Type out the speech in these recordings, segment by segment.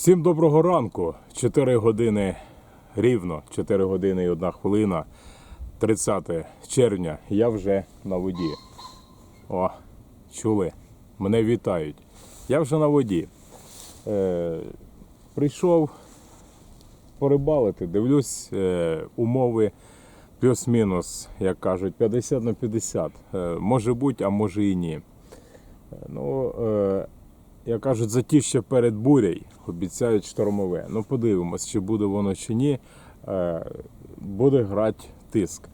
Всім доброго ранку. 4 години рівно, 4 години і 1 хвилина. 30 червня. Я вже на воді. О, чули? Мене вітають. Я вже на воді. Е, прийшов порибалити, дивлюсь, е, умови плюс-мінус, як кажуть, 50 на 50. Е, може бути, а може і ні. Е, Ну, е, як кажуть, затіще перед бурею обіцяють штормове. Ну, подивимось, чи буде воно чи ні. Буде грати тиск.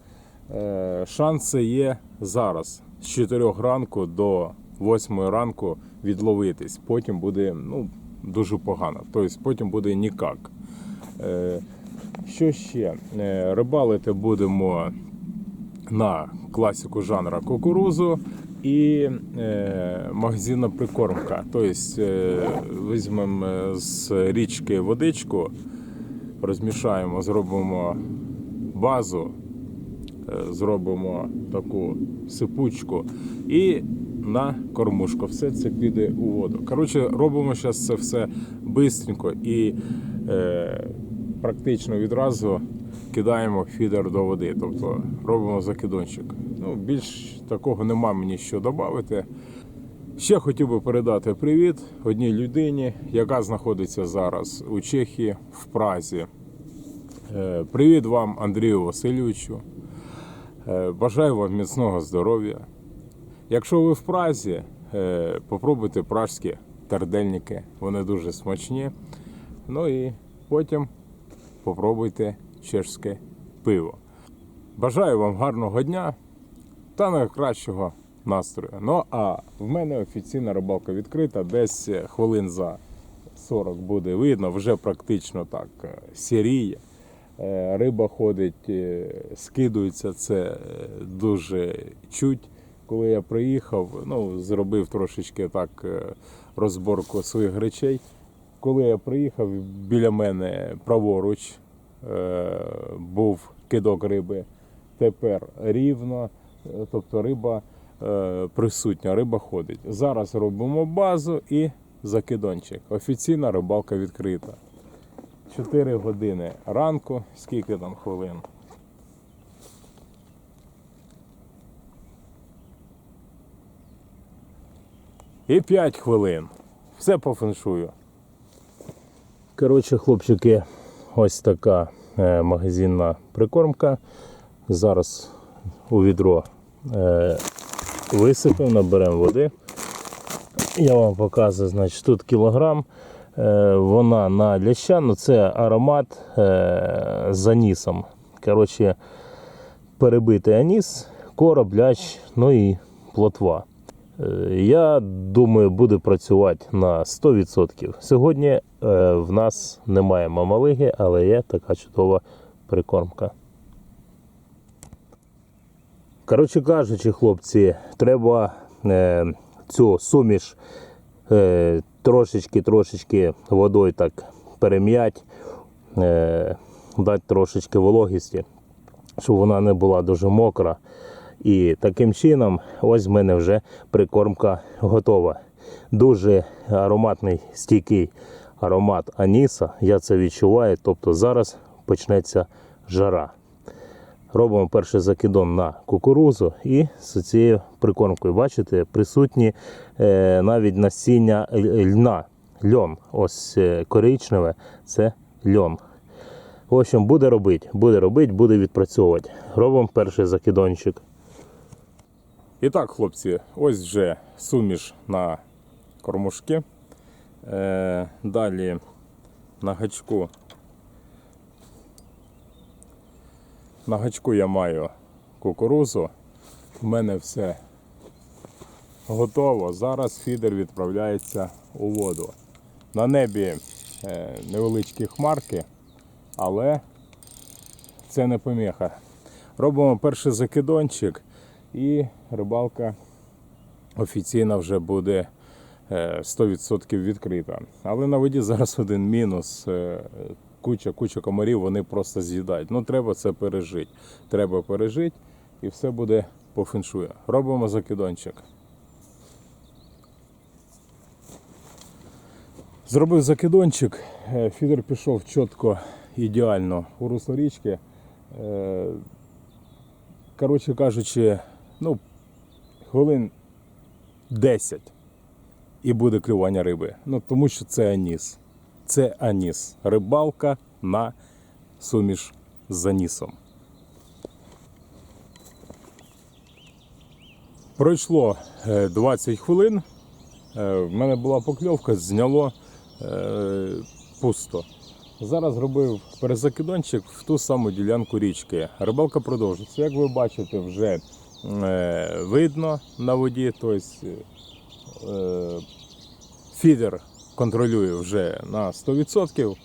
Шанси є зараз з 4 ранку до 8 ранку відловитись. Потім буде ну, дуже погано. Тобто потім буде нікак. Що ще? Е, рибалити будемо на класику жанра кукурузу і е, магазинна прикормка. Тобто е, візьмемо з річки водичку, розмішаємо, зробимо базу, зробимо таку сипучку і на кормушку. Все це піде у воду. Коротше, робимо зараз це все швидко і практично відразу кидаємо фідер до води. Тобто робимо закидончик. Ну, більш такого нема мені що додати. Ще хотів би передати привіт одній людині, яка знаходиться зараз у Чехії в Празі. Е, Привіт вам, Андрію Васильовичу. Е, Бажаю вам міцного здоров'я. Якщо ви в Празі, е, попробуйте пражські тардельники. Вони дуже смачні. Ну і потім попробуйте чешське пиво. Бажаю вам гарного дня та найкращого настрою. Ну а в мене офіційна рибалка відкрита, десь хвилин за 40 буде видно, вже практично так е, сіріє. Е, Риба ходить, е, скидується, це дуже чуть. Коли я приїхав, ну, зробив трошечки так розборку своїх речей. Коли я приїхав, біля мене праворуч е, був кидок риби. Тепер рівно, е, тобто риба е, присутня, риба ходить. Зараз робимо базу і закидончик. Офіційна рибалка відкрита. 4 години ранку, скільки там хвилин? І 5 хвилин. Все по феншую. Коротше, хлопчики, ось така е, магазинна прикормка. Зараз у відро е, висипемо, наберемо води. Я вам показую, значить, тут кілограм. Е, вона на ляща, ну це аромат з анісом. Коротше, перебитий аніс, короб, лящ, ну і плотва. Я думаю, буде працювати на 100%. Сьогодні в нас немає мамалиги, але є така чудова прикормка. Коротше кажучи, хлопці, треба е, цю суміш е, трошечки-трошечки водою так перем'ять, е, дати трошечки вологісті, щоб вона не була дуже мокра. І таким чином, ось в мене вже прикормка готова. Дуже ароматний стійкий аромат аніса. Я це відчуваю. Тобто зараз почнеться жара. Робимо перший закидон на кукурузу і з цією прикормкою, бачите, присутні е, навіть насіння льна. Льон. Ось е, коричневе це льон. В общем, буде робити, буде робити, буде відпрацьовувати. Робимо перший закидончик. І так, хлопці, ось вже суміш на кормушки. Е, далі на гачку. На гачку я маю кукурузу. У мене все готово. Зараз фідер відправляється у воду. На небі е, невеличкі хмарки, але це не поміха. Робимо перший закидончик і рибалка офіційно вже буде 100% відкрита. Але на воді зараз один мінус. Е, куча, куча комарів, вони просто з'їдають. Ну, треба це пережити. Треба пережити і все буде по феншую. Робимо закидончик. Зробив закидончик, е, фідер пішов чітко, ідеально у русло річки. Е, Коротше кажучи, ну, хвилин 10 і буде клювання риби. Ну, тому що це аніс. Це аніс. Рибалка на суміш з анісом. Пройшло е, 20 хвилин. Е, В мене була покльовка, зняло е, пусто. Зараз зробив перезакидончик в ту саму ділянку річки. Рибалка продовжується. Як ви бачите, вже е, видно на воді, тобто е, фідер контролює вже на 100%,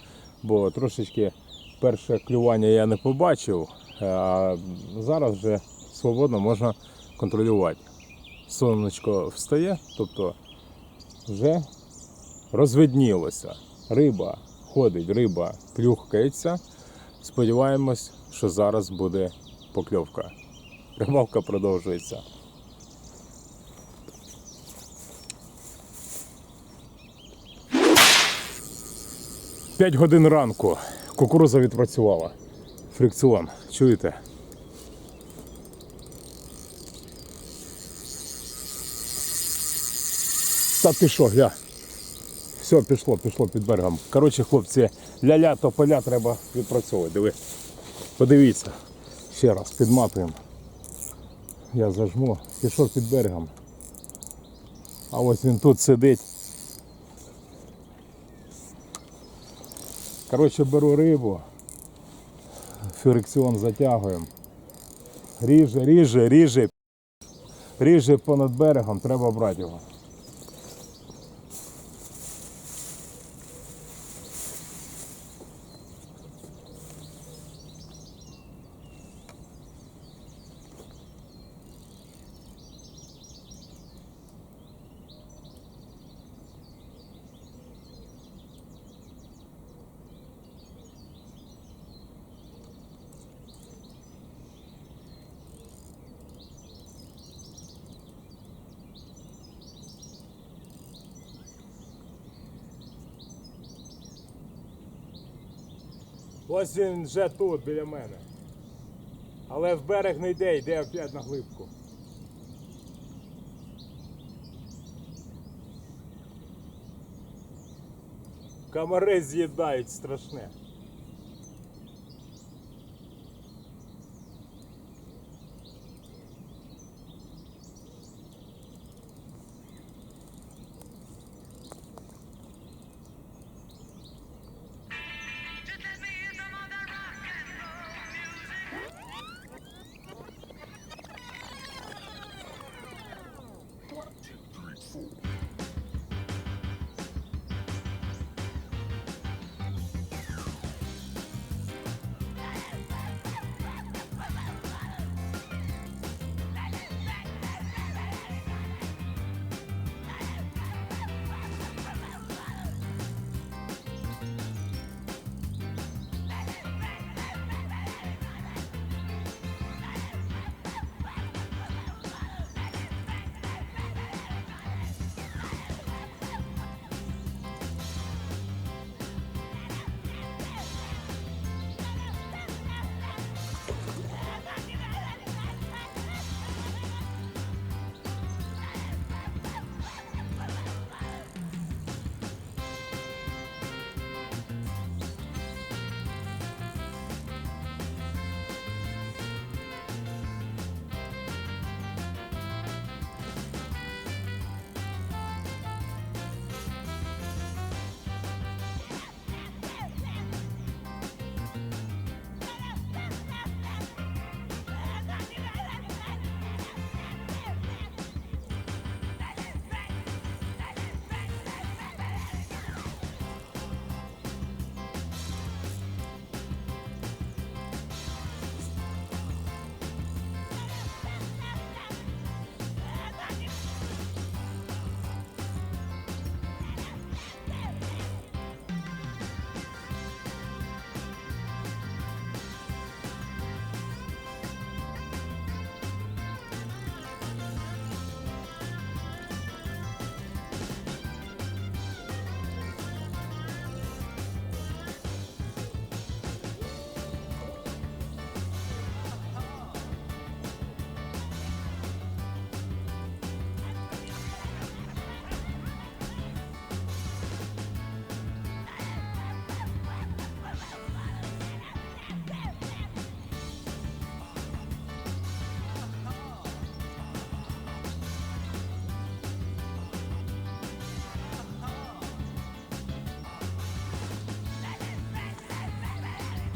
бо трошечки перше клювання я не побачив, а зараз вже свободно можна контролювати. Сонечко встає, тобто вже розвиднілося. Риба ходить, риба плюхкається. Сподіваємось, що зараз буде покльовка. Рибалка продовжується. П'ять годин ранку. Кукуруза відпрацювала. Фрикціон. Чуєте? Та ти що, гля? Все, пішло, пішло під берегом. Коротше, хлопці, ля-ля, тополя треба відпрацьовувати. Диви. Подивіться. Ще раз підматуємо. Я зажму. Пішов під берегом. А ось він тут сидить. Коротше, беру рибу. Фрикціон затягуємо. Ріже, ріже, ріже. Ріже понад берегом, треба брати його. Ось він вже тут, біля мене. Але в берег не йде, йде опять на глибку. Комари з'їдають страшне.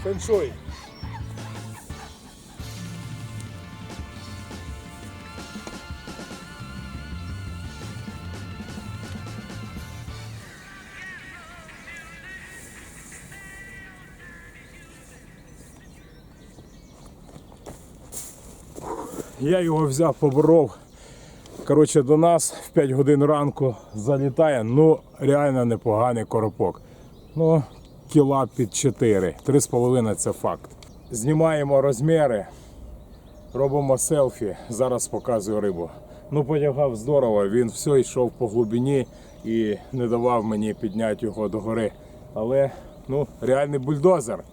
Феншуй. Я його взяв, поборов. Коротше, до нас в 5 годин ранку залітає. Ну, реально непоганий коропок. Ну, кіла під 4. 3,5 це факт. Знімаємо розміри, робимо селфі. Зараз показую рибу. Ну, потягав здорово, він все йшов по глибині і не давав мені підняти його догори. Але ну, реальний бульдозер.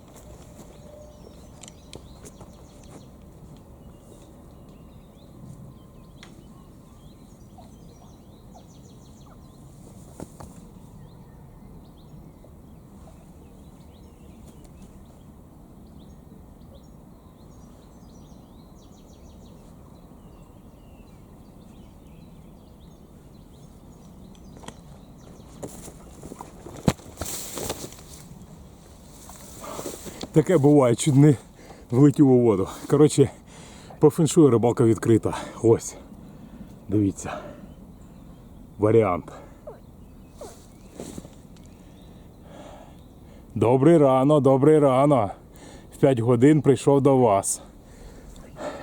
Таке буває, чуть влетів у воду. Коротше, по феншую рибалка відкрита. Ось. Дивіться. Варіант. Добрий рано, добрий рано. В 5 годин прийшов до вас.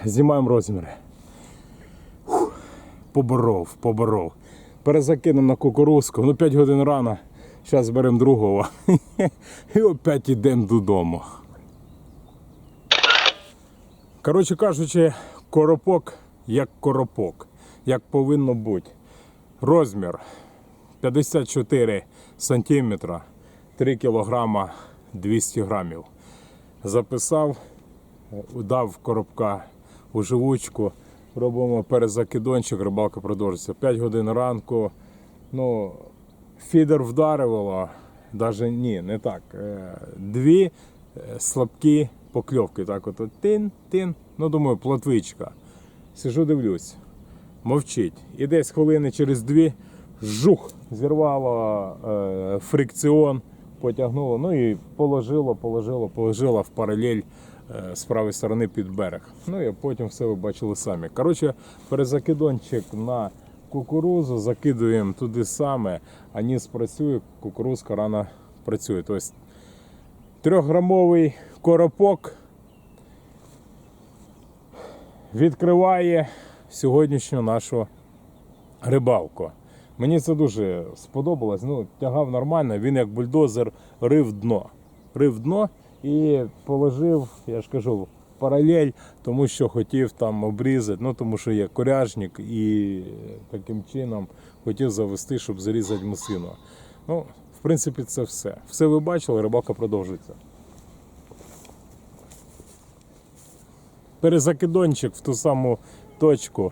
Знімаємо розміри. Фух. Поборов, поборов. Перезакинемо на кукурузку. Ну 5 годин рано. Зараз беремо другого. І опять йдемо додому. Коротше кажучи, коропок як коропок, як повинно бути. Розмір 54 сантиметра, 3 кілограма 200 грамів. Записав, дав коробка у живучку, робимо перезакидончик, рибалка продовжується. 5 годин ранку. Ну, фідер вдарило, навіть ні, не так. Е, Дві е, слабкі покльовки. Так от тин-тин. Ну, думаю, плотвичка. Сижу, дивлюсь, мовчить. І десь хвилини через дві жух, зірвало е, фрикціон, потягнуло, ну і положило, положило, положило в паралель е, з правої сторони під берег. Ну і потім все ви бачили самі. Коротше, перезакидончик на кукурузу, закидуємо туди саме, а ніс працює, кукурузка рано працює. Тобто трьохграмовий коропок відкриває сьогоднішню нашу рибалку. Мені це дуже сподобалось. Ну, тягав нормально, він як бульдозер рив дно. Рив дно і положив, я ж кажу, паралель, тому що хотів там обрізати, ну тому що є коряжник і таким чином хотів завести, щоб зарізати мисину. Ну, в принципі, це все. Все ви бачили, рибалка продовжується. Перезакидончик в ту саму точку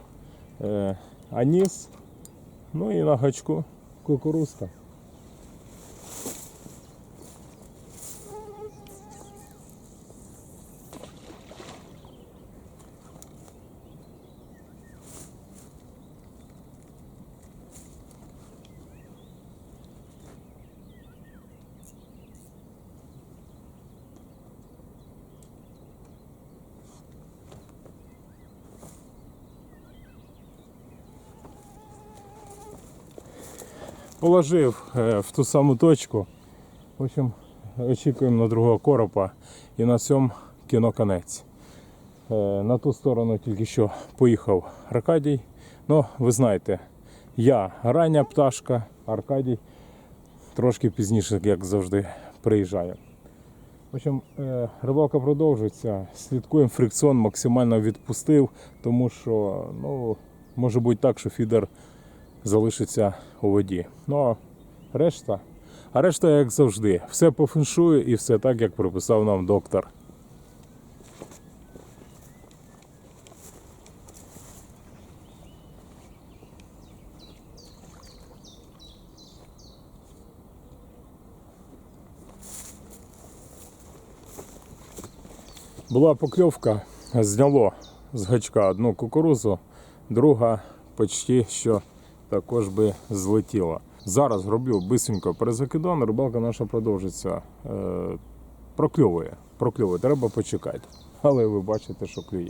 е, аніс. Ну і на гачку кукурузка. Положив е, в ту саму точку. В общем, очікуємо на другого коропа і на цьому кіно конець. Е, На ту сторону тільки що поїхав Аркадій. Ну, ви знаєте, я рання пташка, Аркадій трошки пізніше, як завжди, приїжджає. В общем, е, рибалка продовжується. Слідкуємо, фрикціон максимально відпустив, тому що ну, може бути так, що фідер залишиться у воді. Ну а решта, а решта, як завжди, все по феншую і все так, як прописав нам доктор. Була покльовка, зняло з гачка одну кукурузу, друга почти що також би злетіла. Зараз роблю бисенько перезакидон, рибалка наша продовжиться. Е, прокльовує. прокльовує. Треба почекати. Але ви бачите, що клює.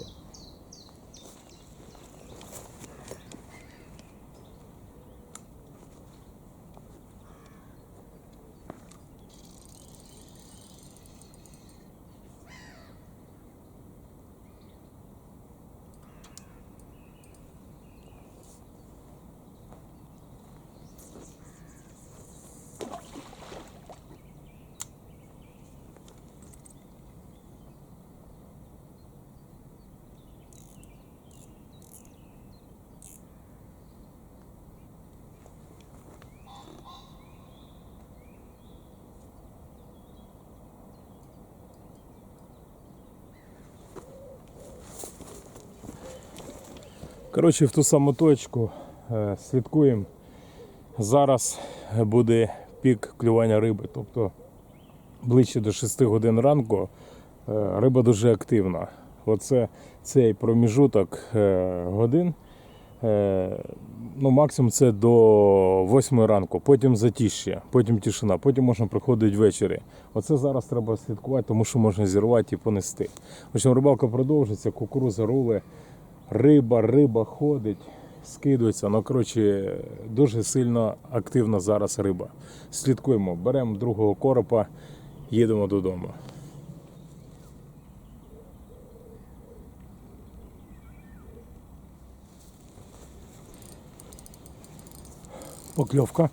Коротше, в ту саму точку е, слідкуємо. Зараз буде пік клювання риби. Тобто ближче до 6 годин ранку е, риба дуже активна. Оце цей проміжуток е, годин. Ну, максимум це до 8 ранку, потім затіще, потім тишина, потім можна приходити ввечері. Оце зараз треба слідкувати, тому що можна зірвати і понести. В общем, рибалка продовжиться, кукуруза рули, риба, риба ходить, скидується. Ну, коротше, дуже сильно активна зараз риба. Слідкуємо, беремо другого коропа, їдемо додому. Покльовка.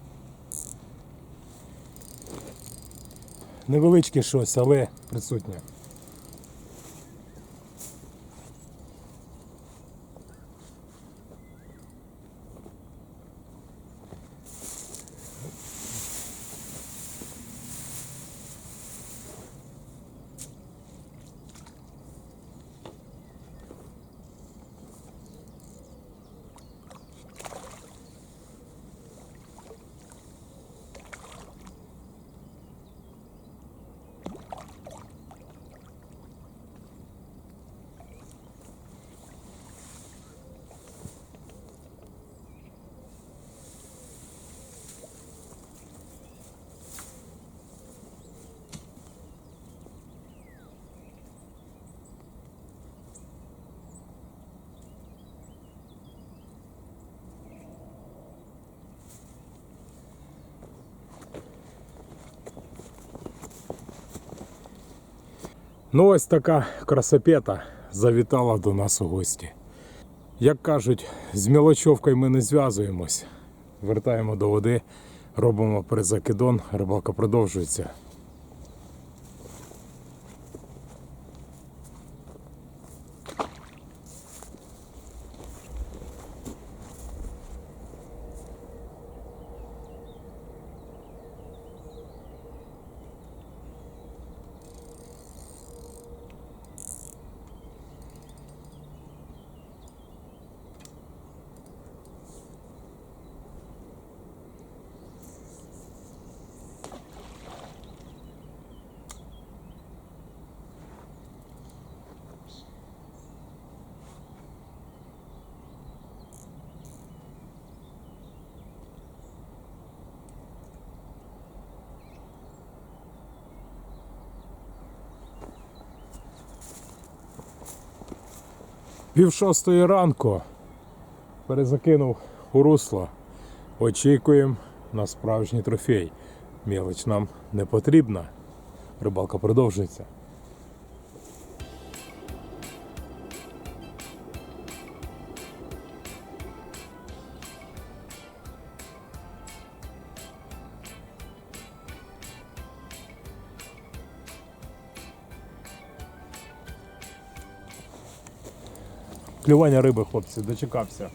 Невеличке щось, але присутнє. Ну, ось така красопета завітала до нас у гості. Як кажуть, з мілочовкою ми не зв'язуємось. Вертаємо до води, робимо призакидон, рибалка продовжується. Пів шостої ранку перезакинув у русло. Очікуємо на справжній трофей. Мілоч нам не потрібна. Рибалка продовжується. Клювання риби, хлопці, дочекався.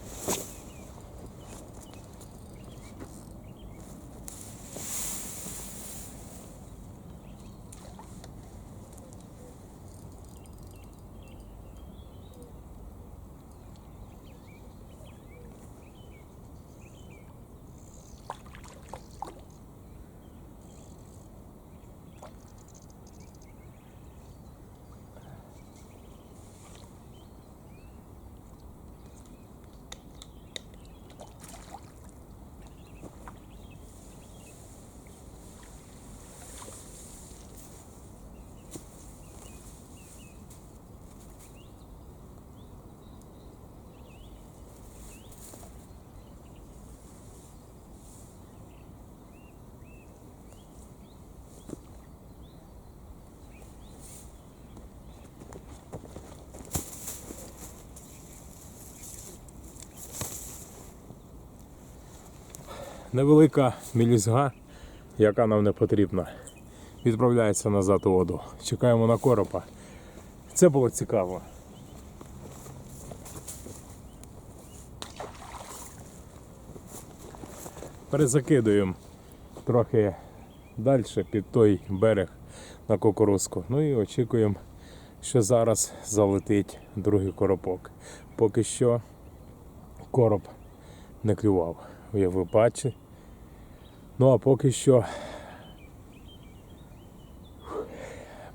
Невелика мілізга, яка нам не потрібна. Відправляється назад у воду. Чекаємо на коропа. Це було цікаво. Перезакидуємо трохи далі під той берег на кукурузку. Ну і очікуємо, що зараз залетить другий коропок. Поки що короб не клював. Ви бачите. Ну а поки що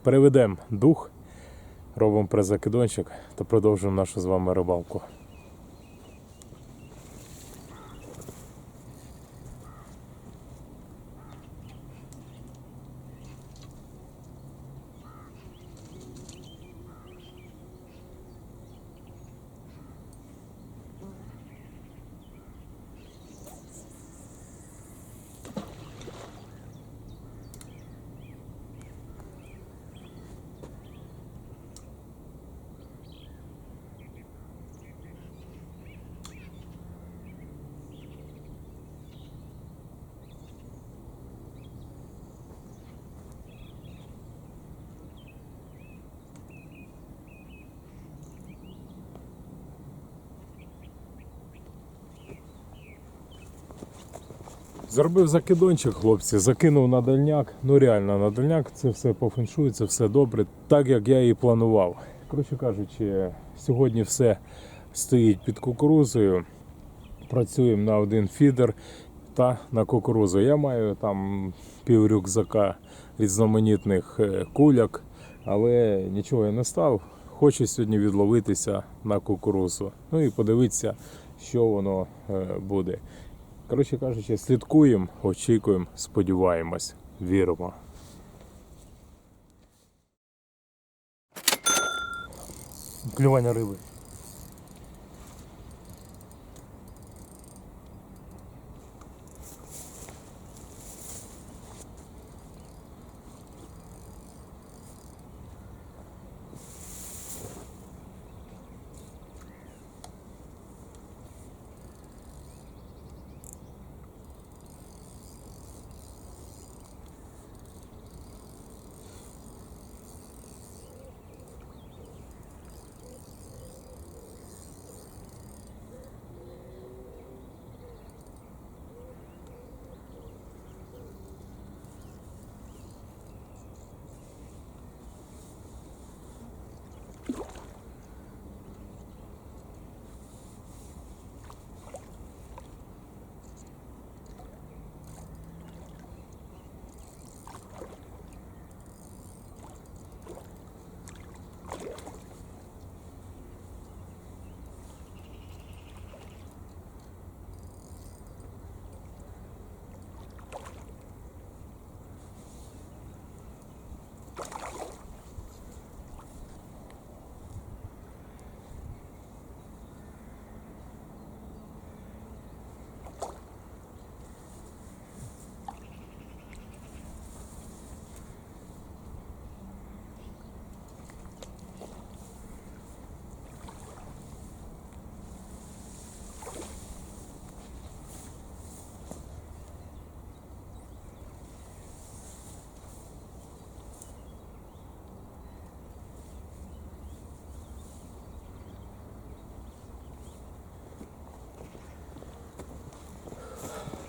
переведемо дух, робимо призакидончик та продовжуємо нашу з вами рибалку. Зробив закидончик, хлопці, закинув на дальняк. Ну реально на дальняк це все по це все добре, так як я і планував. Коротше кажучи, сьогодні все стоїть під кукурузою. Працюємо на один фідер та на кукурузу. Я маю там пів рюкзака різноманітних е, куляк, але нічого я не став. Хочу сьогодні відловитися на кукурузу. Ну і подивитися, що воно е, буде. Коротше кажучи, слідкуємо, очікуємо, сподіваємось, віримо. Клювання риби.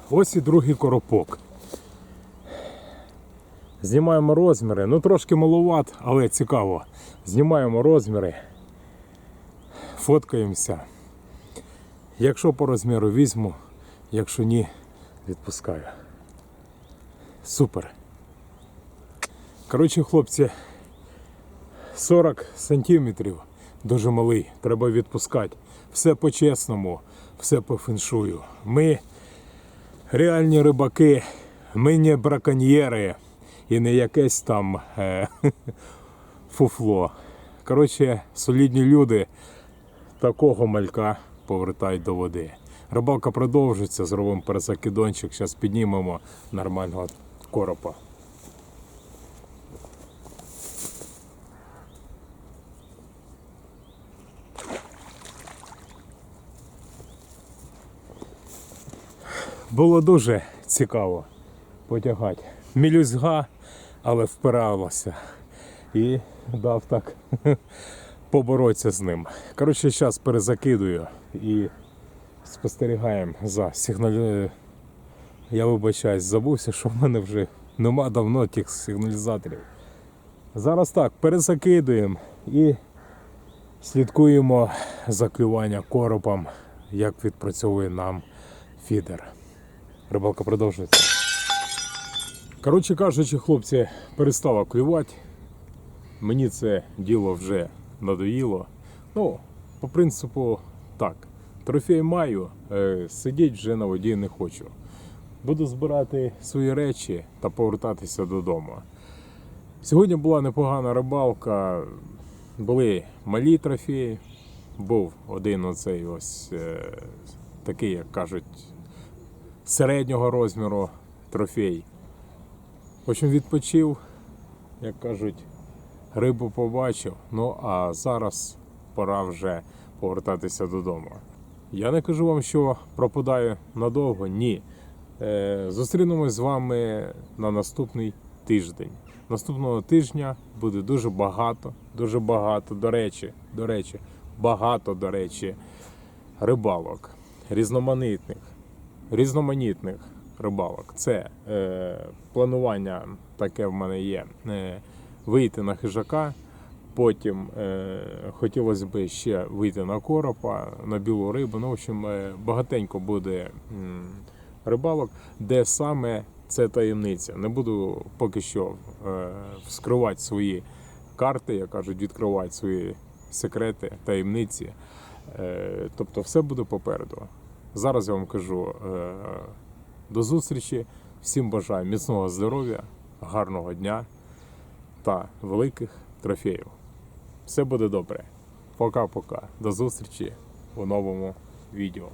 Ось і другий коропок. Знімаємо розміри. Ну трошки маловат, але цікаво. Знімаємо розміри, фоткаємося. Якщо по розміру візьму, якщо ні, відпускаю. Супер. Коротше, хлопці, 40 сантиметрів дуже малий, треба відпускати. Все по-чесному, все по феншую. Ми реальні рибаки, ми браконьєри і не якесь там е, фуфло. Коротше, солідні люди такого малька повертають до води. Рибалка продовжиться, зробимо перезакидончик, зараз піднімемо нормального коропа. Було дуже цікаво потягати. Мілюзга, але впиралася. І дав так поборотися з ним. Коротше, зараз перезакидую і спостерігаємо за сигналі. Я вибачаюсь, забувся, що в мене вже нема давно тих сигналізаторів. Зараз так, перезакидуємо і слідкуємо за клювання коропом, як відпрацьовує нам фідер. Рибалка продовжується. Коротше кажучи, хлопці, перестало клювати. Мені це діло вже надоїло. Ну, по принципу, так. Трофей маю, е, сидіть вже на воді не хочу. Буду збирати свої речі та повертатися додому. Сьогодні була непогана рибалка. Були малі трофеї. Був один оцей ось е, такий, як кажуть, середнього розміру трофей. В общем, відпочив, як кажуть, рибу побачив. Ну а зараз пора вже повертатися додому. Я не кажу вам, що пропадаю надовго. Ні. Е, зустрінемось з вами на наступний тиждень. Наступного тижня буде дуже багато, дуже багато, до речі, до речі, багато, до речі, рибалок, різноманітних, різноманітних рибалок. Це е, планування таке в мене є. Е, вийти на хижака. Потім е, хотілося б ще вийти на коропа, на білу рибу. Ну, в общем, е, багатенько буде м, рибалок, де саме це таємниця. Не буду поки що е, вскривати свої карти, як кажуть, відкривати свої секрети, таємниці. Е, тобто все буде попереду. Зараз я вам кажу е, до зустрічі. Всім бажаю міцного здоров'я, гарного дня та великих трофеїв. Все буде добре. Пока-пока. До зустрічі у новому відео.